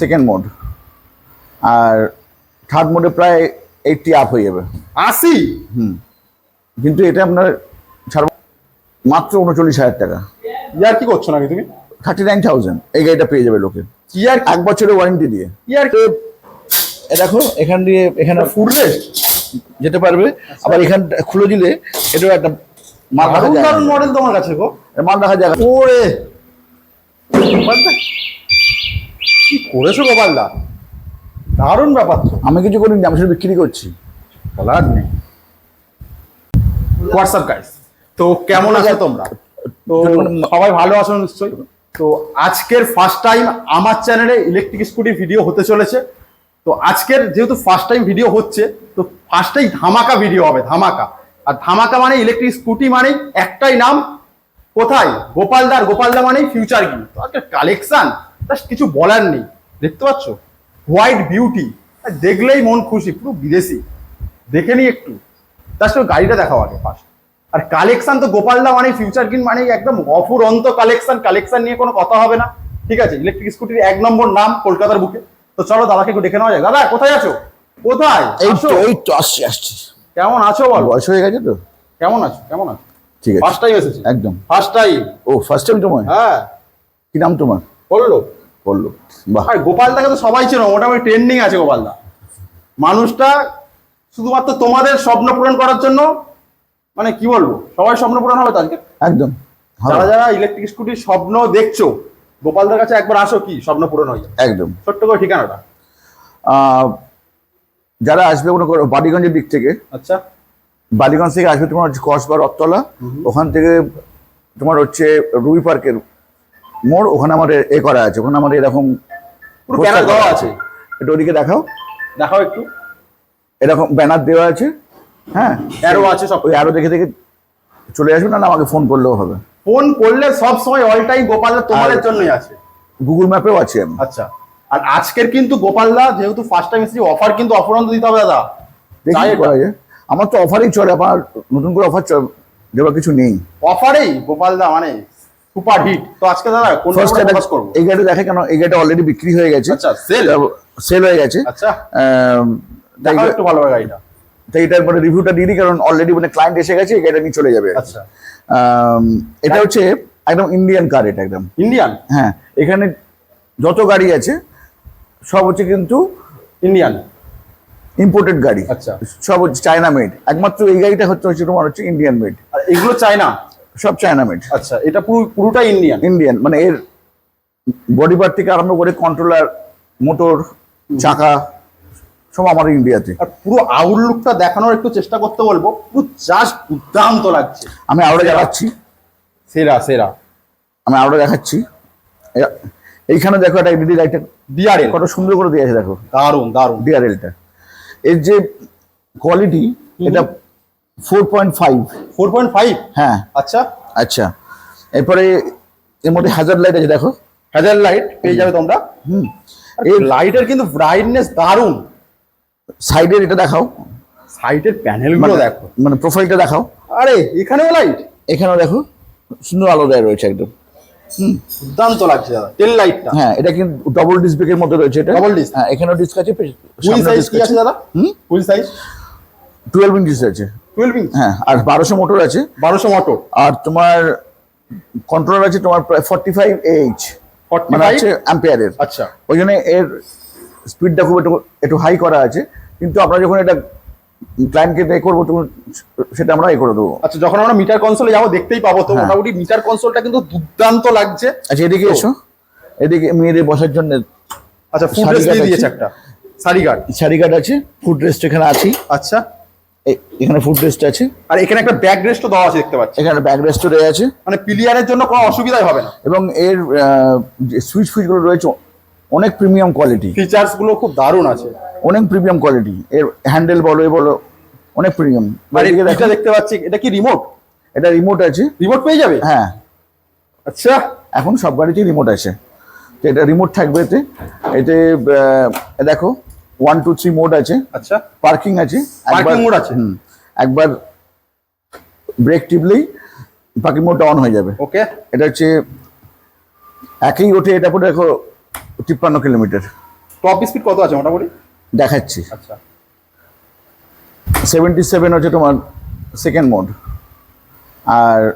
Second mode আর third মোডে প্রায় eighty up হয়ে যাবে। আশি? হুম। কিন্তু এটা আপনার ছাড় মাত্র উনচল্লিশ হাজার টাকা। ইয়ার কি করছ নাকি তুমি? থার্টি নাইন থাউজেন্ড এই গাড়িটা পেয়ে যাবে লোকে। আর এক বছরের ওয়ারেন্টি দিয়ে। ইয়ার দেখো এখান দিয়ে এখানে রেস্ট যেতে পারবে। আবার এখান খুলে দিলে এটাও একটা মাল রাখার মডেল তোমার কাছে গো। মাল রাখার জায়গা ওরে! কি করেছ গোপালদা? দারুণ ব্যাপার তো। আমি কিছু করিনি আমি শুধু বিক্রি করছি। বলার নেই। হোয়াটসঅ্যাপ গাইস তো কেমন আছো তোমরা? তো সবাই ভালো আছো নিশ্চয়ই? তো আজকের ফার্স্ট টাইম আমার চ্যানেলে ইলেকট্রিক স্কুটি ভিডিও হতে চলেছে। তো আজকের যেহেতু ফার্স্ট টাইম ভিডিও হচ্ছে তো ফার্স্টেই ধামাকা ভিডিও হবে ধামাকা। আর ধামাকা মানে ইলেকট্রিক স্কুটি মানে একটাই নাম কোথায়? গোপালদার গোপালদা মানেই ফিউচার তো কালেকশন জাস্ট কিছু বলার নেই। দেখতে পাচ্ছ? হোয়াইট বিউটি দেখলেই মন খুশি পুরো বিদেশি। দেখে নি একটু। তার সঙ্গে গাড়িটা দেখাও আগে ফার্স্ট আর কালেকশন তো গোপালদা মানে ফিউচার কিন মানে একদম অফুরন্ত কালেকশন কালেকশন নিয়ে কোনো কথা হবে না। ঠিক আছে? ইলেকট্রিক স্কুটির এক নম্বর নাম কলকাতার বুকে। তো চলো দাদাকে একটু দেখে নেওয়া যায় দাদা কোথায় আছো? কোথায়? এই। তো এই তো আসছি আসছি। কেমন আছো বল? বয়স হয়ে গেছে তো? কেমন আছো? কেমন আছো? ঠিক আছে। ফার্স্ট টাইম এসেছি? একদম। ফার্স্ট টাইম ও ফার্স্ট টাইম তোমার হ্যাঁ। কি নাম তোমার? বলল বলল। বাহ। আর গোপালদাকে তো সবাই চেনো মোটামুটি ট্রেন্ডিং আছে গোপালদা মানুষটা শুধুমাত্র তোমাদের স্বপ্ন পূরণ করার জন্য মানে কি বলব সবাই স্বপ্ন পূরণ হবে তো আজকে? একদম। যারা যারা ইলেকট্রিক স্কুটির স্বপ্ন দেখছ গোপালদার কাছে একবার আসো কি স্বপ্ন পূরণ হয়ে যায় একদম। ছোট্ট করে ঠিকানাটা। যারা আসবে মনে করো বালিগঞ্জের দিক থেকে আচ্ছা। বালিগঞ্জ থেকে আসবে তোমার হচ্ছে কসবা রথতলা ওখান থেকে তোমার হচ্ছে রুবি পার্কের মোড় ওখানে আমার এ- করা আছে ওখানে আমার এরকম ব্যানার দেওয়া আছে। একটু ওদিকে দেখাও। দেখাও একটু। এরকম ব্যানার দেওয়া আছে। হ্যাঁ? অ্যারো আছে সব। ওই আরও দেখে দেখে চলে আসবে না আমাকে ফোন করলেও হবে। ফোন করলে সব সময় অল টাইম গোপালদা তোমাদের জন্যই আছে। গুগল ম্যাপেও আছি। আমি আচ্ছা। আর আজকের কিন্তু গোপালদা যেহেতু ফার্স্ট টাইম এসেছি অফার কিন্তু অফুরন্ত দিতে হবে দাদা। দেখি করা যায়। আমার তো অফারই চলে আমার নতুন করে অফার দেওয়ার কিছু নেই। অফারেই গোপালদা মানে সুপার হিট। তো আজকে দাদা কোনটা ফার্স্ট ফোকাস করব? এই গাড়ি দেখে কেন? এই গাড়িটা অলরেডি বিক্রি হয়ে গেছে। আচ্ছা সেল সেল হয়ে গেছে। আচ্ছা। দেখাও একটু ভালোভাবে গাড়িটা। তাই এটার পরে রিভিউটা দিয়ে দিই কারণ অলরেডি মানে ক্লায়েন্ট এসে গেছে এই গাড়িটা নিয়ে চলে যাবে। আচ্ছা। এটা হচ্ছে একদম ইন্ডিয়ান কার এটা একদম। ইন্ডিয়ান হ্যাঁ এখানে যত গাড়ি আছে সব হচ্ছে কিন্তু ইন্ডিয়ান ইম্পোর্টেড গাড়ি। আচ্ছা। সব হচ্ছে চায়না মেড একমাত্র এই গাড়িটা হচ্ছে তোমার হচ্ছে ইন্ডিয়ান মেড এগুলো চায়না সব চায়না মেড আচ্ছা এটা পুরো পুরোটাই ইন্ডিয়ান ইন্ডিয়ান মানে এর বডি পার্ট থেকে আরম্ভ করে কন্ট্রোলার মোটর চাকা সব আমার ইন্ডিয়াতে আর পুরো আউটলুকটা দেখানোর একটু চেষ্টা করতে বলব পুরো জাস্ট দুর্দান্ত লাগছে। আমি আরও দেখাচ্ছি। সেরা সেরা। আমি আরও দেখাচ্ছি। এইখানে দেখো এটা এলইডি লাইটটা ডিআরএল কত সুন্দর করে দিয়েছে দেখো। দারুণ দারুণ ডিআরএলটা এর যে কোয়ালিটি এটা four point five. Four point five? হ্যাঁ। আচ্ছা। আচ্ছা। এরপরে এর মধ্যে হাজার লাইট আছে দেখো। হাজার লাইট পেয়ে যাবে তোমরা। হুম। এই লাইটের কিন্তু ব্রাইটনেস দারুণ সাইডের এটা দেখাও। সাইটের প্যানেলগুলো মানে- দেখো। মানে প্রোফাইলটা দেখাও। আরে এখানেও লাইট এখানেও দেখো। সুন্দর আলো দেয় রয়েছে একদম। দুর্দান্ত লাগছে দাদা টেল লাইটটা হ্যাঁ এটা কিন্তু ডবল ডিস্ক ব্রেকের মধ্যে রয়েছে এটা। Double disc? হ্যাঁ এখানেও ডিস্ক আছে হুইল সাইজ কি আছে দাদা? হুম? হুইল সাইজ টুয়েলভ ইঞ্চিস আছে। টুয়েলভ ইঞ্চ হ্যাঁ আর বারোশো মোটর আছে। বারোশো মোটর? আর তোমার কন্ট্রোলার আছে তোমার প্রায় ফর্টি ফাইভ এইচ মানে অ্যাম্পিয়ারের আচ্ছা। ওই জন্য এর স্পিডটা খুব একটু একটু হাই করা আছে। কিন্তু আমরা যখন এটা ক্লায়েন্টকে এ করব তখন সেটা আমরা এ করে দেবো। আচ্ছা যখন আমরা মিটার কনসোলে যাব দেখতেই পাবো তো হ্যাঁ। মোটামুটি মিটার কনসোলটা কিন্তু দুর্দান্ত লাগছে। আচ্ছা এদিকে এসো। এদিকে মেয়েদের বসার জন্য আচ্ছা ফুড রেস্ট দিয়ে দিয়েছে একটা। গার্ড শাড়ি গার্ড আছে ফুড রেস্ট এখানে আছে আচ্ছা। এখানে ফুড রেস্ট আছে। আর এখানে একটা ব্যাক রেস্টও দেওয়া আছে দেখতে পাচ্ছি। এখানে ব্যাক রেস্টও রয়ে আছে। মানে পিলিয়ারের জন্য কোনো অসুবিধাই হবে না। এবং এর সুইচ ফুইচগুলো রয়েছে অনেক প্রিমিয়াম কোয়ালিটি ফিচার্সগুলো খুব দারুণ আছে। অনেক প্রিমিয়াম কোয়ালিটি এর হ্যান্ডেল বলো এ বলো অনেক প্রিমিয়াম আর এটা দেখতে পাচ্ছি এটা কি রিমোট এটা রিমোট আছে। রিমোট পেয়ে যাবে? হ্যাঁ। আচ্ছা। এখন সব গাড়িতেই রিমোট আছে। তো এটা রিমোট থাকবে এতে। এতে দেখো ওয়ান টু থ্রি মোড আছে। আচ্ছা। পার্কিং আছে। একবার- mode আছে? হুম, একবার ব্রেক টিপলেই পার্কিং মোডটা অন হয়ে যাবে। ওকে এটা হচ্ছে একই ওঠে এটা পরে দেখো তিপ্পান্ন কিলোমিটার। টপ স্পিড কত আছে মোটামুটি? দেখাচ্ছি। আচ্ছা। সেভেন্টি সেভেন হচ্ছে তোমার সেকেন্ড মোড আর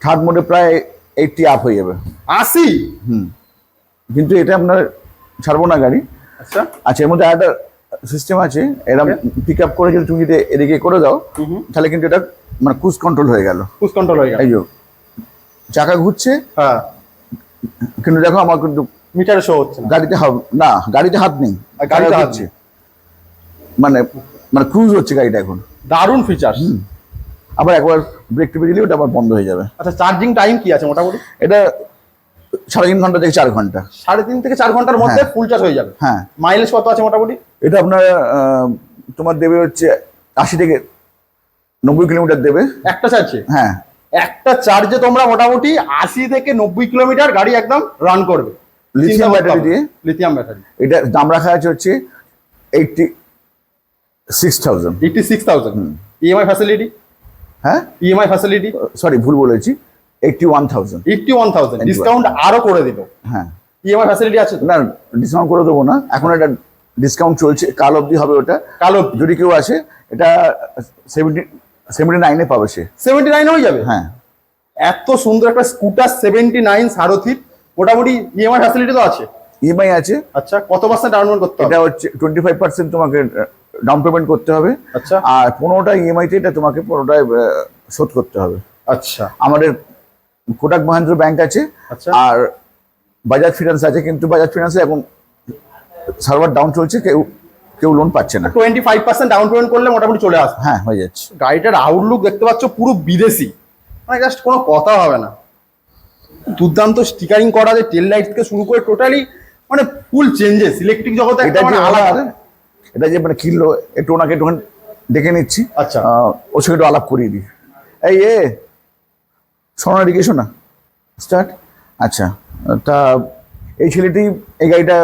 থার্ড মোডে প্রায় এইটটি আপ হয়ে যাবে। আশি? হুম। কিন্তু এটা আপনার ছাড়বো না গাড়ি। আচ্ছা। আচ্ছা এর মধ্যে একটা সিস্টেম আছে। এরকম পিক আপ করে যদি তুমি যদি এদিকে করে দাও তাহলে কিন্তু এটা মানে ক্রুজ কন্ট্রোল হয়ে গেল। পুশ কন্ট্রোল হয়ে গেল। এই চাকা ঘুরছে হ্যাঁ। কিন্তু দেখো আমার কিন্তু মিটারে শো হচ্ছে না। গাড়িতে না গাড়িতে হাত নেই গাড়িতে হাত ঘুরছে। মানে মানে ক্রুজ হচ্ছে গাড়িটা এখন। দারুণ ফিচার্স আবার একবার ব্রেক টিপে দিলে ওটা আবার বন্ধ হয়ে যাবে। আচ্ছা চার্জিং টাইম কি আছে মোটামুটি? এটা সাড়ে তিন ঘণ্টা থেকে চার ঘণ্টা। সাড়ে তিন থেকে চার ঘণ্টার মধ্যে ফুল চার্জ হয়ে যাবে। হ্যাঁ। মাইলেজ কত আছে মোটামুটি? এটা আপনার তোমার দেবে হচ্ছে আশি থেকে নব্বই কিলোমিটার দেবে। একটা চার্জে? হ্যাঁ। একটা চার্জে তোমরা মোটামুটি আশি থেকে নব্বই কিলোমিটার গাড়ি একদম রান করবে। Lithium battery দিয়ে? লিথিয়াম ব্যাটারি এটা দাম রাখা আছে হচ্ছে eighty six thousand eighty six thousand EMI facility হ্যাঁ? ইএমআই ফ্যাসিলিটি সরি ভুল বলেছি। Eighty one thousand eighty one thousand discount আরও করে দিল। হ্যাঁ। ইএমআই ফ্যাসিলিটি আছে না ডিসকাউন্ট করে দেবো না। এখন এটা ডিসকাউন্ট চলছে কাল অবধি হবে ওটা। কালো যদি কেউ আসে এটা সেভেন্টি সেভেন্টি নাইনে পাবে সে। সেভেন্টি নাইন হয়ে যাবে? হ্যাঁ। এত সুন্দর একটা স্কুটার সেভেন্টি নাইন সারথির মোটামুটি ইএমআই ফ্যাসিলিটি তো আছে। ইএমআই আছে। আচ্ছা কত পার্সেন্ট ডাউন পেমেন্ট করতে হবে? এটা হচ্ছে টোয়েন্টি ফাইভ পার্সেন্ট তোমাকে ডাউন পেমেন্ট করতে হবে। আচ্ছা। আর পনেরোটা ইএমআইতে এটা তোমাকে পনেরোটায় শোধ করতে হবে। আচ্ছা। আমাদের কোটাক মহেন্দ্র ব্যাংক আছে আচ্ছা। আর বাজাজ ফিনান্স আছে কিন্তু বাজাজ ফিনান্সে এখন সার্ভার ডাউন চলছে কেউ কেউ লোন পাচ্ছে না। Twenty five percent down payment করলে মোটামুটি চলে আসবে। হ্যাঁ হয়ে যাচ্ছে। গাড়িটার আউটলুক দেখতে পাচ্ছ পুরো বিদেশি। মানে জাস্ট কোনো কথা হবে না। দুর্দান্ত স্টিকারিং করা যে টেল লাইট থেকে শুরু করে টোটালি মানে ফুল চেঞ্জেস ইলেকট্রিক জগতে এটা মানে যে আলাদা এটা যে মানে কিনলো একটু ওনাকে একটু ডেকে নিচ্ছি। আচ্ছা। ওর সঙ্গে একটু আলাপ করিয়ে দিই। এই এ সোনা দিকে শোনা স্টার্ট আচ্ছা তা এই ছেলেটি এই গাড়িটা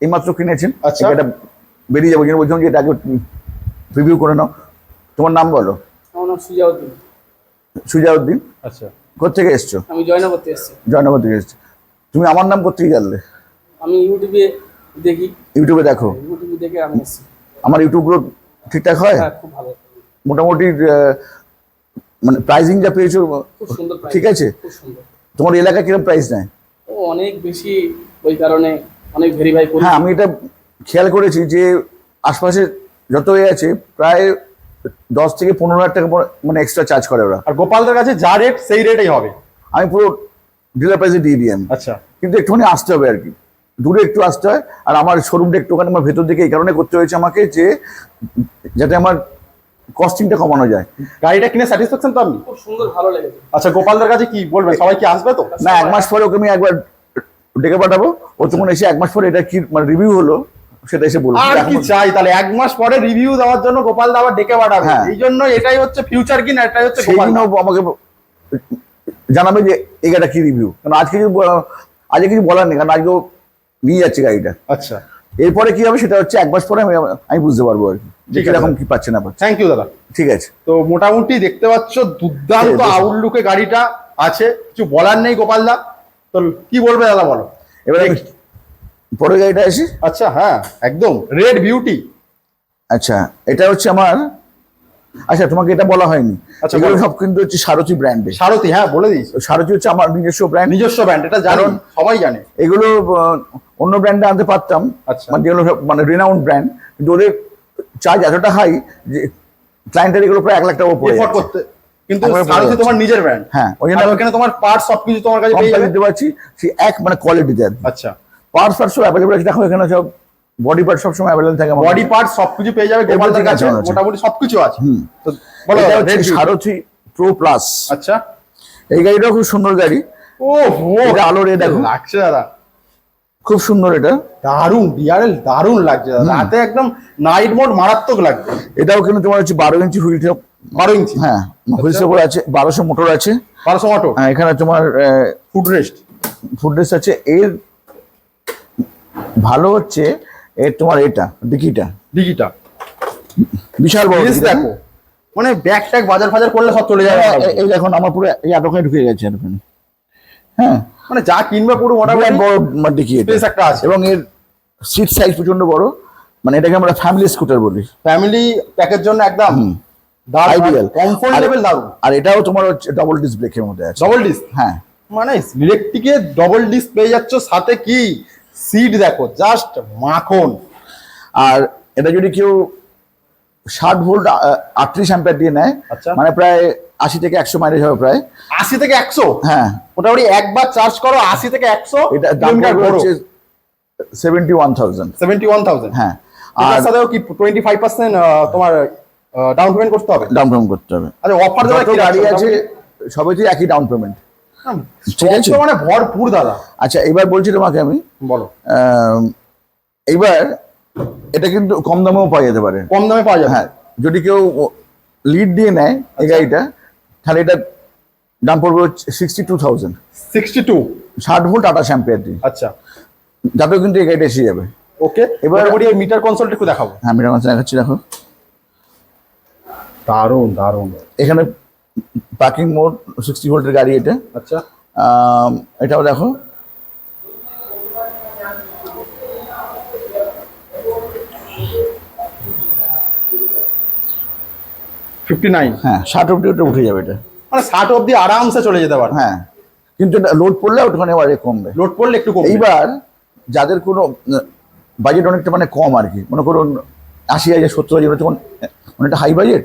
এইমাত্র কিনেছেন? আচ্ছা। গাড়িটা বেরিয়ে যাব জন্য বলছিলাম যে এটা আগে রিভিউ করে নাও। তোমার নাম বলো। আমার নাম সুজাউদ্দিন। সুজাউদ্দিন? আচ্ছা। কোথেকে এসছো? আমি জয়নগর থেকে এসেছি। জয়নগর থেকে এসছো। তুমি আমার নাম কোথেকে জানলে? আমি ইউটিউবে দেখি। ইউটিউবে দেখো। ইউটিউবে দেখে আমি আমার ইউটিউবগুলো ঠিকঠাক হয়? হ্যাঁ খুব ভালো। মোটামুটি মানে প্রাইজিং যা পেয়েছ সুন্দর ঠিক আছে? তোমার এলাকায় কীরকম প্রাইস নেয়? ও অনেক বেশি ওই কারণে অনেক ভেরিফাই করি। হ্যাঁ আমি এটা খেয়াল করেছি যে আশপাশে যত এ আছে প্রায় দশ থেকে পনেরো হাজার টাকা মানে এক্সট্রা চার্জ করে ওরা। আর গোপালদের কাছে যা রেট সেই রেটেই হবে? আমি পুরো ডিলার প্রাইসে দিয়ে দিই আমি। আচ্ছা। কিন্তু একটুখানি আসতে হবে আর কি। দূরে একটু আসতে হয়। আর আমার শোরুমটা একটুখানি আমার ভেতর দিকে এই কারণে করতে হয়েছে আমাকে যে যাতে আমার কস্টিংটা কমানো যায়। গাড়িটা কিনে স্যাটিসফ্যাকশন তো আপনি খুব সুন্দর ভালো লেগেছে। আচ্ছা গোপালদের কাছে কি বলবেন? সবাই কি আসবে তো? না এক মাস পরে ওকে আমি একবার ডেকে পাঠাবো। ও তখন এসে এক মাস পরে এটা কি মানে রিভিউ হলো সেটা এসে বলব। আর কি চাই? তাহলে এক মাস পরে রিভিউ দেওয়ার জন্য গোপাল দা আবার ডেকে পাঠাবে। হ্যাঁ। এই জন্য এটাই হচ্ছে ফিউচার কিনা এটাই হচ্ছে সেই গোপাল আমাকে জানাবে যে এই গাড়িটা কি রিভিউ কারণ আজকে কিছু আজকে কিছু বলার নেই কারণ আজকে নিয়ে যাচ্ছে গাড়িটা। আচ্ছা। এরপরে কি হবে সেটা হচ্ছে এক মাস পরে আমি আমি বুঝতে পারব আর কি। যে কীরকম কি পাচ্ছে না পাচ্ছে থ্যাংক ইউ দাদা। ঠিক আছে। তো মোটামুটি দেখতে পাচ্ছ দুর্দান্ত আউটলুকে গাড়িটা আছে। কিছু বলার নেই গোপাল দা। তো কি বলবে দাদা বলো? এবার পরের গাড়িটা আসি? আচ্ছা হ্যাঁ একদম। রেড বিউটি আচ্ছা এটা হচ্ছে আমার আচ্ছা তোমাকে এটা বলা হয়নি। আচ্ছা, এগুলো সব কিন্তু হচ্ছে সারথি ব্র্যান্ডে সারথি হ্যাঁ বলে দিয়েছি। সারথি হচ্ছে আমার নিজস্ব ব্র্যান্ড নিজস্ব ব্র্যান্ড এটা জানুন সবাই জানে। এগুলো অন্য ব্র্যান্ডে আনতে পারতাম। আচ্ছা। মানে যেগুলো মানে রিনাউন্ড ব্র্যান্ড কিন্তু ওদের চার্জ এতটা হাই যে ক্লায়েন্টের এগুলো প্রায় এক লাখ টাকা পড়ে। করতে। কিন্তু যাচ্ছে। তোমার নিজের ব্র্যান্ড হ্যাঁ ওই জন্য ওখানে তোমার পার্ট সবকিছু তোমার কাছে পেয়ে যাবে? দিতে পারছি সেই এক মানে কোয়ালিটিতে আর আচ্ছা। পার্টস ফার্টস সব অ্যাভেলেবল আছে। দেখো এখানে সব বডি পার্ট সব সময় অ্যাভেলেবল থাকে বডি পার্ট সবকিছু পেয়ে যাবে গোপালদের কাছে। মোটামুটি সবকিছু আছে। হুম। তো বলো। সারথি প্রো প্লাস আচ্ছা। এই গাড়িটাও খুব সুন্দর গাড়ি। ও আলো রে দেখো। লাগছে দাদা। খুব সুন্দর এটা। দারুণ ডিআরএল দারুণ লাগছে রাতে একদম নাইট মোড মারাত্মক লাগবে এটাও কিন্তু তোমার হচ্ছে বারো ইঞ্চি হুইল টেপ। বারো ইঞ্চি। হ্যাঁ হুইল টেপর আছে বারোশো মোটর আছে। বারোশো অটো হ্যাঁ, এখানে তোমার ফুড রেস্ট? ফুডনেস আছে। এর ভালো হচ্ছে এর তোমার এটা ডিকিটা। ডিগিটা বিশাল বড় দেখো। মানে ব্যাগ ট্যাগ বাজার ফাজার করলে সব চলে যাবে হ্যাঁ, এই দেখুন আমার পুরো এই এতখানি ঢুকে গেছে হ্যাঁ। মানে যা কিনবে পুরো মোটামুটি বড় ডিকি একটা আছে। এবং এর সিট সাইজ প্রচণ্ড বড়। মানে এটাকে আমরা ফ্যামিলি স্কুটার বলি। ফ্যামিলি প্যাকের জন্য একদম আইডিয়াল কমফোর্ট লেভেল দারুণ। আর এটাও তোমার হচ্ছে ডবল ডিস ব্রেকের মধ্যে আছে। ডবল ডিস্ক হ্যাঁ। মানে ইলেকট্রিকে ডবল ডিস্ক পেয়ে যাচ্ছ সাথে কি? সিট দেখো জাস্ট মাখন। আর এটা যদি কেউ ষাট ভোল্ট আটত্রিশ অ্যাম্পিয়ার দিয়ে নেয়। আচ্ছা। মানে প্রায় আশি থেকে একশো মাইলেজ হবে প্রায়। আশি থেকে একশো? হ্যাঁ। মোটামুটি একবার চার্জ করো আশি থেকে একশো এটা দাম হচ্ছে seventy one thousand seventy one thousand হ্যাঁ। আর সাথেও কি টোয়েন্টি ফাইভ পার্সেন্ট তোমার ডাউন পেমেন্ট করতে হবে? ডাউন পেমেন্ট করতে হবে। আচ্ছা অফার দেওয়া কি গাড়ি? আছে? সবেতেই একই ডাউন পেমেন্ট ঠিক আছে। মানে ভরপুর দাদা। আচ্ছা এবার বলছি তোমাকে আমি। বলো। এইবার এটা কিন্তু কম দামেও পাওয়া যেতে পারে। কম দামে পাওয়া যাবে। হ্যাঁ যদি কেউ লিড দিয়ে নেয় আচ্ছা। এই গাড়িটা তাহলে এটা দাম পড়বে sixty two thousand sixty two ষাট ভোল্ট আঠাশ অ্যাম্পিয়ার দিয়ে। আচ্ছা। যাতেও কিন্তু এই গাড়িটা এসে যাবে। ওকে এবার- মোটামুটি মিটার কনসোলটা একটু দেখাবো। হ্যাঁ মিটার কনসোল দেখাচ্ছি দেখো। দারুণ দারুণ। এখানে পার্কিং মোড সিক্সটি ভোল্টের গাড়ি এটা। আচ্ছা। এটাও দেখো। ফিফটি নাইন হ্যাঁ ষাট অব্দি ওটা উঠে যাবে এটা। মানে ষাট অব্দি আরামসে চলে যেতে পারে। হ্যাঁ কিন্তু লোড পড়লে ওখানে আবার এ কমবে। লোড করলে একটু এইবার যাদের কোনো বাজেট অনেকটা মানে কম আর কি মনে করুন আশি হাজার সত্তর হাজার তখন অনেকটা হাই বাজেট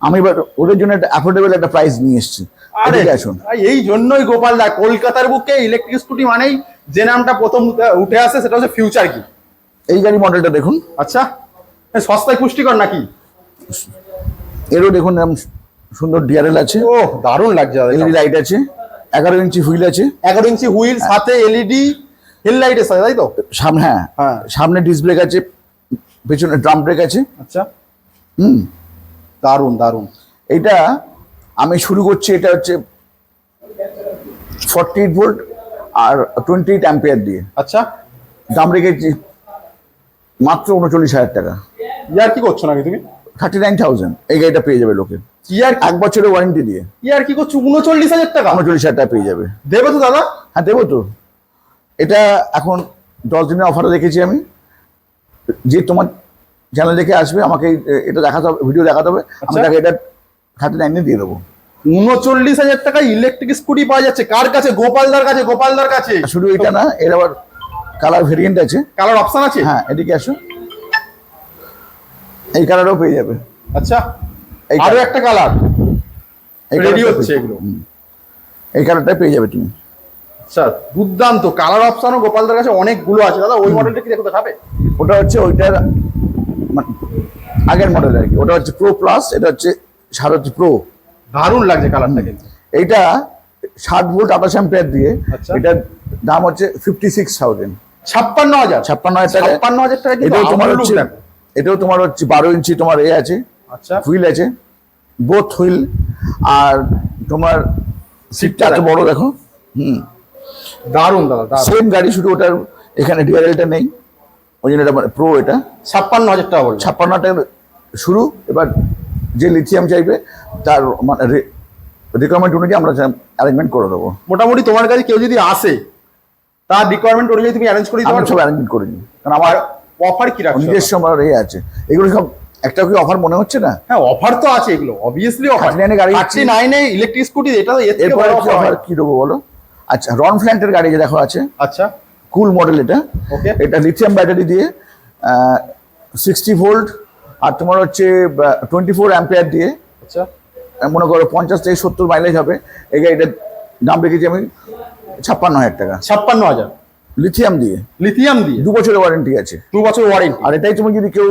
আমি এবার ওদের জন্য একটা অ্যাফোর্ডেবল একটা প্রাইস নিয়ে এসেছি। আরে এদিকে আসুন। এই জন্যই গোপাল দা কলকাতার বুকে ইলেকট্রিক স্কুটি মানেই যে নামটা প্রথম উঠে- আসে সেটা হচ্ছে ফিউচার কি? এই গাড়ি মডেলটা দেখুন। আচ্ছা সস্তায় পুষ্টিকর নাকি? এরও দেখুন এরম সুন্দর ডিআরএল আছে। ও দারুণ লাগছে এলইডি লাইট আছে এগারো ইঞ্চি হুইল আছে। এগারো ইঞ্চি হুইল সাথে এলইডি হেড লাইটের সাথে তাই তো? সামনে হ্যাঁ হ্যাঁ। সামনে ডিস ব্রেক আছে পেছনে ড্রাম ব্রেক আছে। আচ্ছা। হুম। দারুণ দারুণ। এটা আমি শুরু করছি এটা হচ্ছে ফর্টি এইট ভোল্ট আর টোয়েন্টি এইট অ্যাম্পিয়ার দিয়ে। আচ্ছা। দাম রেখেছি মাত্র উনচল্লিশ হাজার টাকা। ইয়ার কি করছ নাকি তুমি? Thirty nine thousand. এই গাড়িটা পেয়ে যাবে লোকে। ইয়ার এক বছরের ওয়ারেন্টি দিয়ে। ইয়ার কি করছ উনচল্লিশ হাজার টাকা? উনচল্লিশ হাজার টাকা পেয়ে যাবে। দেবে তো দাদা? হ্যাঁ দেবো তো। এটা এখন দশ দিনের অফারে রেখেছি আমি। যে তোমার চ্যানেল দেখে আসবে আমাকে এটা দেখাতে হবে ভিডিও দেখাতে হবে। আমি আচ্ছা। তাকে এটা থার্টি নাইনে দিয়ে দেবো। উনচল্লিশ হাজার টাকা ইলেকট্রিক স্কুটি পাওয়া যাচ্ছে। কার কাছে? গোপালদার কাছে গোপালদার কাছে। আর শুধু এটা না এর আবার কালার ভেরিয়েন্ট আছে। কালার অপশন আছে? হ্যাঁ এদিকে আসো। এই কালারও পেয়ে যাবে। আচ্ছা আরও একটা কালার। এই রেডি হচ্ছে এগুলো। এই কালারটা পেয়ে যাবে তুমি আচ্ছা দুর্দান্ত। কালার অপশনও গোপালদার কাছে অনেকগুলো আছে। দাদা ওই মডেলটা কি দেখো দেখাবে ওটা হচ্ছে ওইটার মানে আগের মডেল আর কি। ওটা হচ্ছে প্রো প্লাস এটা হচ্ছে সারথি প্রো দারুণ লাগছে কালারটা কিন্তু। এইটা ষাট ভোল্ট আঠাশ অ্যাম্পিয়ার দিয়ে আচ্ছা। এটার দাম হচ্ছে ফিফটি সিক্স থাউজেন্ড ছাপ্পান্ন হাজার। ছাপ্পান্ন হাজার টাকা ছাপ্পান্ন হাজার টাকা তোমার হচ্ছে। এটাও তোমার হচ্ছে বারো ইঞ্চি তোমার এ আছে আচ্ছা। হুইল আছে বোথ হুইল আর তোমার সিটটা এত। বড় দেখো হুম। দারুণ দাদা সেম গাড়ি শুধু ওটার এখানে ডিআরএলটা নেই ওই জন্য এটা মানে প্রো এটা। ছাপ্পান্ন হাজার টাকা বলব ছাপ্পান্ন টাকা শুরু এবার যে লিথিয়াম চাইবে তার মানে রিকোয়ারমেন্ট অনুযায়ী আমরা অ্যারেঞ্জমেন্ট করে দেবো। মোটামুটি তোমার কাছে কেউ যদি আসে তার রিকোয়ারমেন্ট অনুযায়ী তুমি অ্যারেঞ্জ করে দিতে সব অ্যারেঞ্জমেন্ট করে নিই কারণ আমার অফার কি রাখছো নিজস্ব আমার এ আছে। এগুলো সব একটা কি অফার মনে হচ্ছে না? হ্যাঁ অফার তো আছে এগুলো অবভিয়াসলি অফার। 39 গাড়ি থার্টি নাইনে ইলেকট্রিক স্কুটি এটা এরপরে অফার। কি দেবো বলো? আচ্ছা রন ফ্ল্যান্টের গাড়ি যে দেখো আছে আচ্ছা। কুল মডেল এটা। Okay. এটা লিথিয়াম ব্যাটারি দিয়ে সিক্সটি ভোল্ট আর তোমার হচ্ছে টোয়েন্টি ফোর অ্যাম্পিয়ার দিয়ে। আচ্ছা। মনে করো পঞ্চাশ থেকে সত্তর মাইলেজ হবে। এই গাড়িটার দাম রেখেছি আমি ছাপ্পান্ন হাজার টাকা। ছাপ্পান্ন হাজার। লিথিয়াম দিয়ে? লিথিয়াম দিয়ে? দু বছরের ওয়ারেন্টি আছে। দু বছর ওয়ারেন্টি আর এটাই তুমি যদি কেউ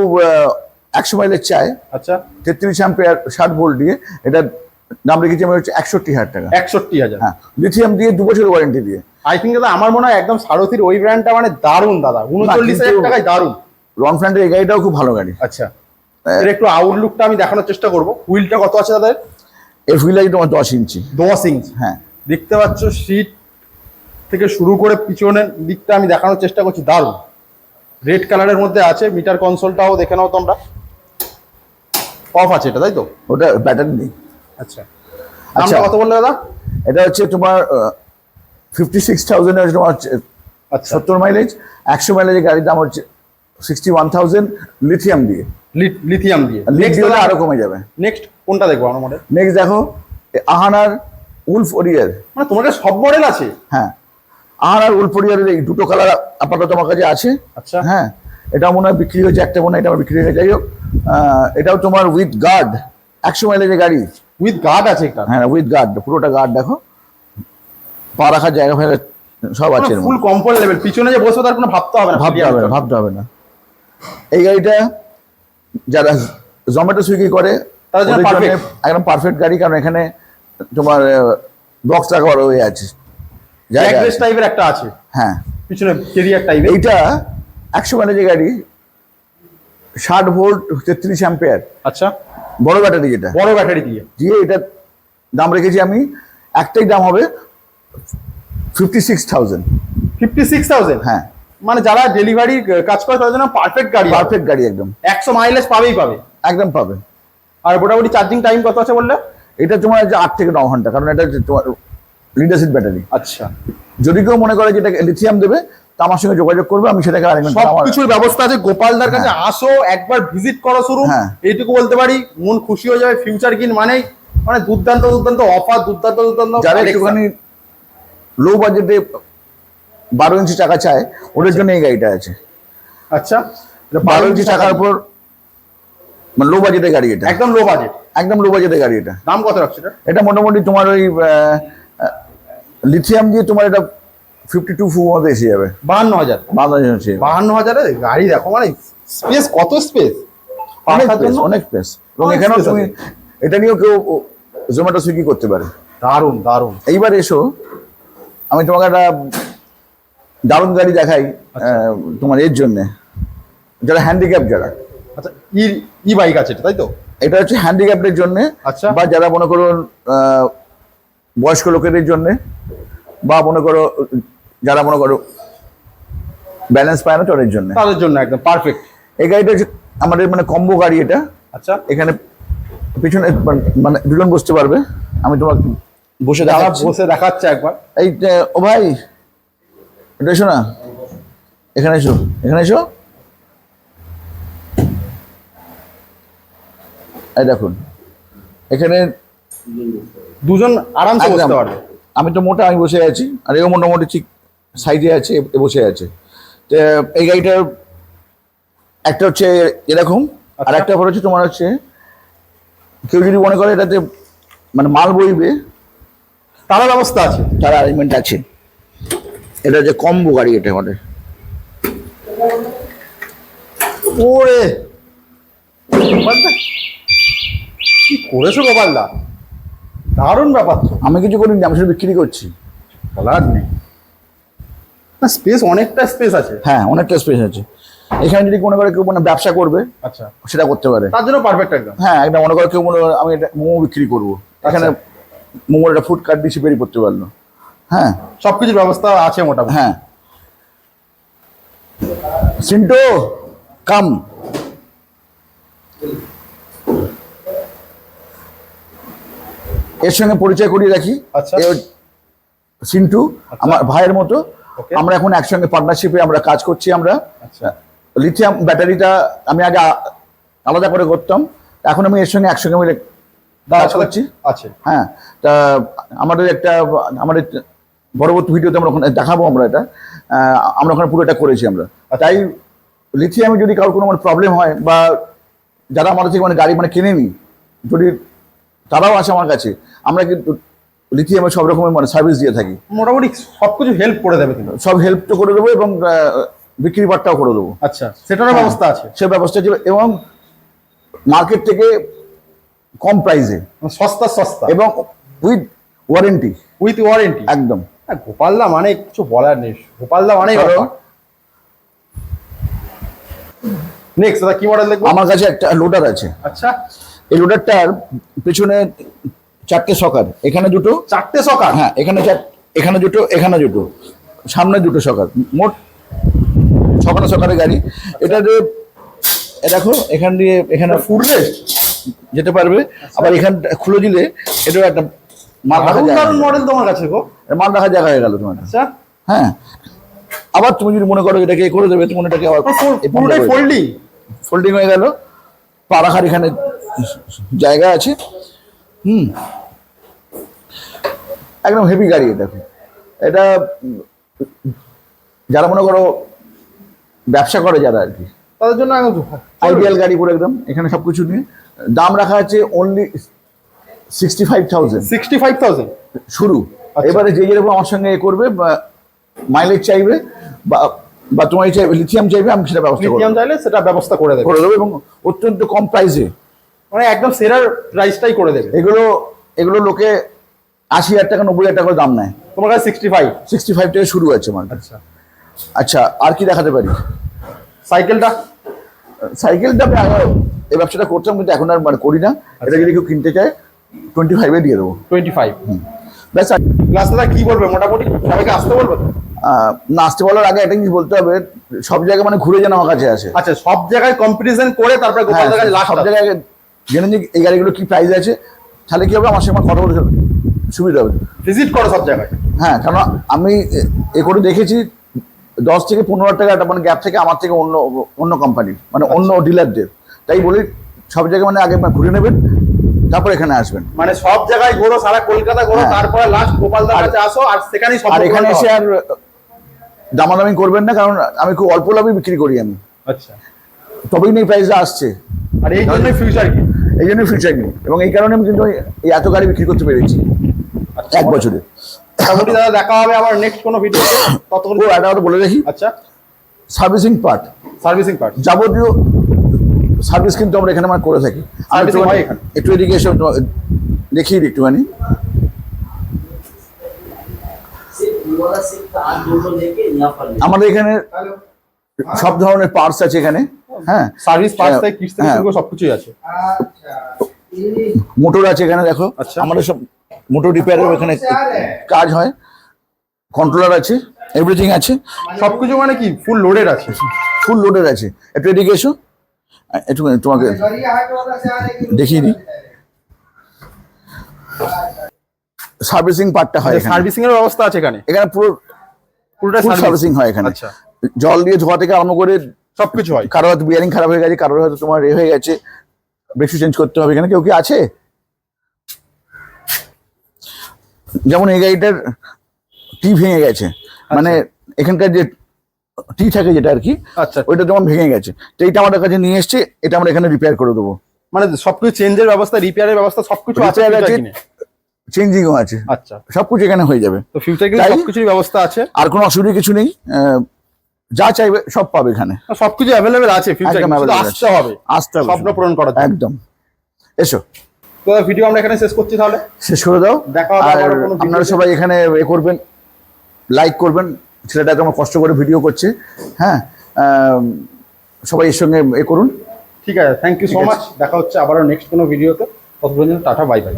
একশো মাইলেজ চায় আচ্ছা। তেত্রিশ অ্যাম্পিয়ার ষাট ভোল্ট দিয়ে এটা দাম রেখেছি আমি হচ্ছে একষট্টি হাজার টাকা। একষট্টি হাজার হ্যাঁ লিথিয়াম দিয়ে দু বছরের ওয়ারেন্টি দিয়ে। আই থিঙ্ক দাদা আমার মনে হয় একদম সারথির ওই ব্র্যান্ডটা মানে দারুণ দাদা। উনচল্লিশ হাজার টাকায় দারুণ। রন ফ্ল্যান্টের এই গাড়িটাও খুব ভালো গাড়ি। আচ্ছা। এর একটু আউটলুকটা আমি দেখানোর চেষ্টা করব। হুইলটা কত আছে দাদা এর হুইল আছে তোমার দশ ইঞ্চি দশ ইঞ্চ হ্যাঁ। দেখতে পাচ্ছ সিট থেকে শুরু করে পিছনের দিকটা আমি দেখানোর চেষ্টা করছি দারুণ। রেড কালারের মধ্যে আছে মিটার কনসোলটাও দেখে নাও তোমরা। অফ আছে এটা তাই তো? ওটা ব্যাটারি নেই। আচ্ছা। আচ্ছা। কত বললে দাদা? এটা হচ্ছে তোমার ফিফটি সিক্স থাউজেন্ড তোমার আচ্ছা। সত্তর মাইলেজ একশো মাইলেজের গাড়ির দাম হচ্ছে সিক্সটি ওয়ান থাউজেন্ড লিথিয়াম দিয়ে। লিথিয়াম দিয়ে লিথ হলে আরও কমে যাবে। নেক্সট কোনটা দেখব আমার মডেল নেক্সট দেখো আহানার উলফ ওরিয়ার মানে তোমার কাছে সব মডেল আছে? হ্যাঁ। আহানার উলফ ওরিয়ারের এই দুটো কালার আপাতত আমার কাছে আছে। আচ্ছা। হ্যাঁ এটা মনে হয় বিক্রি হয়েছে একটা মনে হয় এটা আমার বিক্রি হয়ে যাই হোক এটাও তোমার উইথ গার্ড একশো মাইলেজের গাড়ি। উইথ গার্ড আছে একটা হ্যাঁ উইথ গার্ড পুরোটা গার্ড দেখো। পা রাখার জায়গা ফায়গা সব আছে ফুল কমফোর্ট লেভেল পিছনে যে বসবে তার কোনো ভাবতে হবে না ভাবতে হবে না ভাবতে হবে না। এই গাড়িটা যারা জোম্যাটো সুইগি করে তাদের জন্য। একদম পারফেক্ট গাড়ি কারণ এখানে তোমার বক্স রাখার হয়ে আছে। জায়গা টাইপের একটা আছে। হ্যাঁ। পিছনে কেরিয়ার টাইপের এইটা একশো মাইলেজের গাড়ি ষাট ভোল্ট তেত্রিশ অ্যাম্পেয়ার। আচ্ছা। বড় ব্যাটারি যেটা বড় ব্যাটারি দিয়ে। দিয়ে এটার দাম রেখেছি আমি একটাই দাম হবে fifty six thousand fifty six thousand হ্যাঁ। মানে যারা ডেলিভারি কাজ করে তাদের জন্য পারফেক্ট গাড়ি পারফেক্ট গাড়ি একদম। একশো মাইলেজ পাবেই পাবে। একদম পাবে। আর মোটামুটি চার্জিং টাইম কত আছে বললে? এটা তোমার যে আট থেকে ন ঘণ্টা কারণ এটা তোমার লিডারশিপ ব্যাটারি আচ্ছা। যদি কেউ মনে করে যে এটা লিথিয়াম দেবে তা আমার সঙ্গে যোগাযোগ করবে আমি সেটাকে আরেকজন সব কিছুর ব্যবস্থা আছে। গোপালদার কাছে আসো একবার ভিজিট করো শুরু হ্যাঁ। এইটুকু বলতে পারি মন খুশি হয়ে যাবে। ফিউচার কিন মানেই মানে দুর্দান্ত দুর্দান্ত অফার দুর্দান্ত দুর্দান্ত যারা একটুখানি লো বাজেটে বারো ইঞ্চি চাকা চায় ওদের জন্য এই গাড়িটা আছে। আচ্ছা। বারো ইঞ্চি চাকার উপর মানে লো বাজেটের গাড়ি এটা। একদম লো বাজেট একদম লো বাজেটের গাড়ি এটা। দাম কত রাখছে এটা? এটা মোটামুটি তোমার ওই লিথিয়াম দিয়ে তোমার এটা ফিফটি টু ফুর মধ্যে এসে যাবে। বাহান্ন হাজার। এসে যাবে। বাহান্ন হাজারে গাড়ি দেখো মানে স্পেস কত স্পেস অনেক স্পেস অনেক স্পেস এবং এখানেও তুমি এটা নিয়েও কেউ জোম্যাটো সুইগি করতে পারে। দারুণ দারুণ। এইবার এসো আমি তোমাকে একটা দারুণ গাড়ি দেখাই আচ্ছা। তোমার এর জন্যে। যারা হ্যান্ডিক্যাপ যারা। আচ্ছা ই ই বাইক আছে এটা, তাই তো? এটা হচ্ছে হ্যান্ডিক্যাপের জন্য আচ্ছা। বা যারা মনে করো আহ, বয়স্ক লোকেদের জন্য বা মনে করো যারা মনে করো ব্যালেন্স পায় না তাদের জন্য। তাদের জন্য একদম পারফেক্ট এই গাড়িটা হচ্ছে আমাদের মানে কম্বো গাড়ি এটা। আচ্ছা। এখানে পিছনে মানে- মানে দুজন বসতে পারবে। আমি তোমাকে বসে দেখাচ্ছি। বসে দেখাচ্ছে একবার। এই ও ভাই এটা এসো না। এখানে এসো এখানে এসো। এই দেখুন। এখানে দুজন আরামসে। বসতে পারবে। আমি তো মোটা আমি বসে আছি। আর এও মোটামুটি ঠিক সাইডে আছে বসে আছে। তো এই গাড়িটার একটা হচ্ছে এরকম আর আচ্ছা। একটা পর হচ্ছে তোমার হচ্ছে কেউ যদি মনে করে এটাতে মানে মাল বইবে তারা ব্যবস্থা আছে। তারা অ্যারেঞ্জমেন্ট আছে। এটা যে কম্বো গাড়ি এটা আমাদের। ওরে! কি করেছ গোপালদা? দারুণ ব্যাপার তো। আমি কিছু করিনি আমি শুধু বিক্রি করছি। বলার নেই। না স্পেস অনেকটা স্পেস আছে। হ্যাঁ অনেকটা স্পেস আছে। এখানে যদি মনে করে কেউ মানে ব্যবসা করবে আচ্ছা। সেটা করতে পারে। তার জন্য পারফেক্ট একদম। হ্যাঁ একটা মনে করে কেউ মনে আমি এটা মোমো বিক্রি করব। এখানে মোমোর একটা ফুড কার্ট দিয়ে বেরিয়ে করতে পারল। হ্যাঁ। সবকিছুর ব্যবস্থা আছে মোটামুটি। হ্যাঁ। সিন্টো কাম এর সঙ্গে পরিচয় করিয়ে রাখি। আচ্ছা। সিন্টু আমার ভাইয়ের মতো. আমরা এখন একসঙ্গে পার্টনারশিপে আমরা কাজ করছি আমরা। আচ্ছা। লিথিয়াম ব্যাটারিটা আমি আগে আলাদা করে করতাম। এখন আমি এর সঙ্গে একসঙ্গে মিলে কাজ করছি। আছে। হ্যাঁ তা আমাদের একটা আমাদের পরবর্তী ভিডিওতে আমরা ওখানে দেখাবো আমরা এটা। আমরা ওখানে পুরো এটা করেছি আমরা। তাই লিথিয়ামে যদি কারোর কোনো মানে প্রবলেম হয় বা যারা আমাদের থেকে মানে গাড়ি মানে কিনেনি যদি তারাও আসে আমার কাছে। আমরা কিন্তু লিথিয়ামে সব রকমের মানে সার্ভিস দিয়ে থাকি। মোটামুটি সবকিছু হেল্প করে দেবে কিন্তু। সব হেল্প তো করে দেবো এবং বিক্রি বাট্টাও করে দেবো। আচ্ছা সেটারও ব্যবস্থা আছে। সে ব্যবস্থা আছে এবং মার্কেট থেকে কম প্রাইসে সস্তা সস্তা। এবং উইথ ওয়ারেন্টি উইথ ওয়ারেন্টি একদম। গোপালদা মানে কিছু বলার নেই। গোপালদা মানে নেক্সট দাদা কি মডেল দেখব? আমার কাছে একটা লোডার আছে। আচ্ছা। এই লোডারটার পেছনে চারটে সকার এখানে দুটো। চারটে সকার? হ্যাঁ এখানে চার এখানে দুটো এখানে দুটো। সামনে দুটো সকার মোট ছখানা সকারের গাড়ি। এটা যে দেখো এখান দিয়ে এখানে রেস্ট যেতে পারবে আবার এখানটা খুলে দিলে এটাও একটা মাল রাখার মডেল তোমার কাছে গো। মাল রাখার জায়গা হয়ে গেল তোমার। আচ্ছা। হ্যাঁ আবার তুমি যদি মনে করো এটাকে করে দেবে তুমি এটাকে আবার ফোল্ডিং ফোল্ডিং হয়ে গেল পা রাখার এখানে জায়গা আছে। হুম। একদম হেভি গাড়ি এটা। এটা যারা মনে করো ব্যবসা করে যারা আর কি। তাদের জন্য আইডিয়াল গাড়ি পুরো একদম। এখানে সব কিছু নিয়ে। দাম রাখা আছে only sixty five thousand sixty five thousand শুরু। আচ্ছা। এবারে যে যেরকম আমার সঙ্গে এ করবে বা মাইলেজ চাইবে বা বা তোমার চাইবে লিথিয়াম চাইবে আমি সেটা ব্যবস্থা লিথিয়াম চাইলে সেটা ব্যবস্থা করে দেবে। করে দেবো এবং অত্যন্ত কম প্রাইসে মানে একদম সেরার প্রাইসটাই করে দেবে। এগুলো এগুলো লোকে আশি হাজার টাকা নব্বই হাজার টাকা করে দাম নেয়। তোমার কাছে সিক্সটি ফাইভ সিক্সটি ফাইভ থেকে শুরু আছে আমার আচ্ছা। আচ্ছা আর কি দেখাতে পারি? সাইকেলটা? সাইকেলটা এই ব্যবসাটা করতাম কিন্তু এখন আর মানে করি না। এটা যদি কেউ কিনতে চায় টোয়েন্টি ফাইভে দিয়ে দেবো। টোয়েন্টি ফাইভ ব্যাস আর- ক্লাসটা কি বলবে? মোটামুটি সবাইকে আসতে বলবে না আসতে বলার আগে একটা জিনিস বলতে হবে সব জায়গায় মানে ঘুরে যেন আমার কাছে আসে। আচ্ছা সব জায়গায় কম্পিটিশন করে তারপরে গোপাল হ্যাঁ, কাছে লাস্ট সব জায়গায় জেনে নিই এই গাড়িগুলো কি প্রাইস আছে তাহলে কি হবে? আমার সঙ্গে আমার কথা বলতে সুবিধা হবে। ভিজিট করো সব জায়গায়। হ্যাঁ কারণ আমি এ- করে দেখেছি দশ থেকে পনেরো হাজার টাকা মানে গ্যাপ থেকে আমার থেকে অন্য অন্য কোম্পানির মানে অন্য ডিলারদের তাই বলি সব জায়গায় মানে আগে ঘুরে নেবেন তারপর এখানে আসবেন। মানে সব জায়গায় ঘোরো সারা কলকাতা ঘোরো হ্যাঁ। তারপরে লাস্ট গোপালদার কাছে আসো আর সেখানেই সব আর এখানে এসে। আর দামাদামি করবেন না কারণ আমি খুব অল্প লাভে বিক্রি করি আমি। আচ্ছা। তবেই নেই প্রাইসটা আসছে। আর এই জন্যই ফিউচার কি এই জন্য ফিউচার নেই এবং এই কারণে আমি কিন্তু এই এত গাড়ি বিক্রি করতে পেরেছি। আচ্ছা, এক বছরে। মোটামুটি দাদা দেখা হবে আবার নেক্সট কোনো ভিডিওতে ততক্ষণ ও একটা বলে রাখি। আচ্ছা। Servicing part. Servicing part. যাবতীয় সার্ভিস কিন্তু আমরা এখানে আমার করে থাকি। আর একটু এদিকে এসে দেখি দিই একটুখানি। আমাদের এখানে সব ধরনের পার্টস আছে এখানে। হ্যাঁ। সার্ভিস পার্টস হ্যাঁ, থেকে কিস্তি থেকে হ্যাঁ। শুরু করে সবকিছুই আছে। মোটর আছে এখানে দেখো। আচ্ছা। আমাদের সব মোটর রিপেয়ারের এখানে কাজ হয়। কন্ট্রোলার আছে এভরিথিং আছে। সবকিছু মানে কি? ফুল লোডেড আছে। ফুল লোডের আছে। একটু এদিকে এসো। একটু তোমাকে দেখিয়ে দিই। সার্ভিসিং পার্টটা হয় এখানে। সার্ভিসিং এর ব্যবস্থা আছে এখানে? এখানে পুরো পুরোটা সার্ভিসিং? সার্ভিসিং হয় এখানে। আচ্ছা। জল দিয়ে ধোয়া থেকে আরম্ভ করে সবকিছু হয়। কারোর হয়তো বিয়ারিং খারাপ হয়ে গেছে কারোর হয়তো তোমার এ হয়ে গেছে ব্রেকশু চেঞ্জ করতে হবে। এখানে কেউ কি আছে? যেমন এই গাড়িটার টি ভেঙে গেছে। মানে এখানকার যে টি থাকে যেটা আর কি আচ্ছা। ওইটা যেমন ভেঙে গেছে। তো এইটা আমাদের কাছে নিয়ে এসছে এটা আমরা এখানে রিপেয়ার করে দেবো। মানে সবকিছু চেঞ্জের ব্যবস্থা রিপেয়ারের ব্যবস্থা সবকিছু আছে। চেঞ্জিংও আছে আচ্ছা। সবকিছু এখানে হয়ে যাবে। তো ফিউচার? সবকিছুর ব্যবস্থা আছে? আর কোনো অসুবিধা কিছু নেই। যা চাইবে সব পাবে এখানে। সবকিছু অ্যাভেলেবেল আছে আসতে হবে আসতে হবে স্বপ্ন পূরণ জন্য। একদম। এসো। তো ভিডিও আমরা এখানে শেষ করছি তাহলে। শেষ করে দাও। দেখা হবে আর কোনো আপনারা সবাই এখানে এ করবেন লাইক করবেন ছেলেটা তোমার কষ্ট করে ভিডিও করছে। হ্যাঁ সবাই এর সঙ্গে এ করুন। ঠিক আছে থ্যাংক ইউ সো মাচ দেখা হচ্ছে আবারও নেক্সট কোনো ভিডিওতে ততক্ষণ টাটা বাই বাই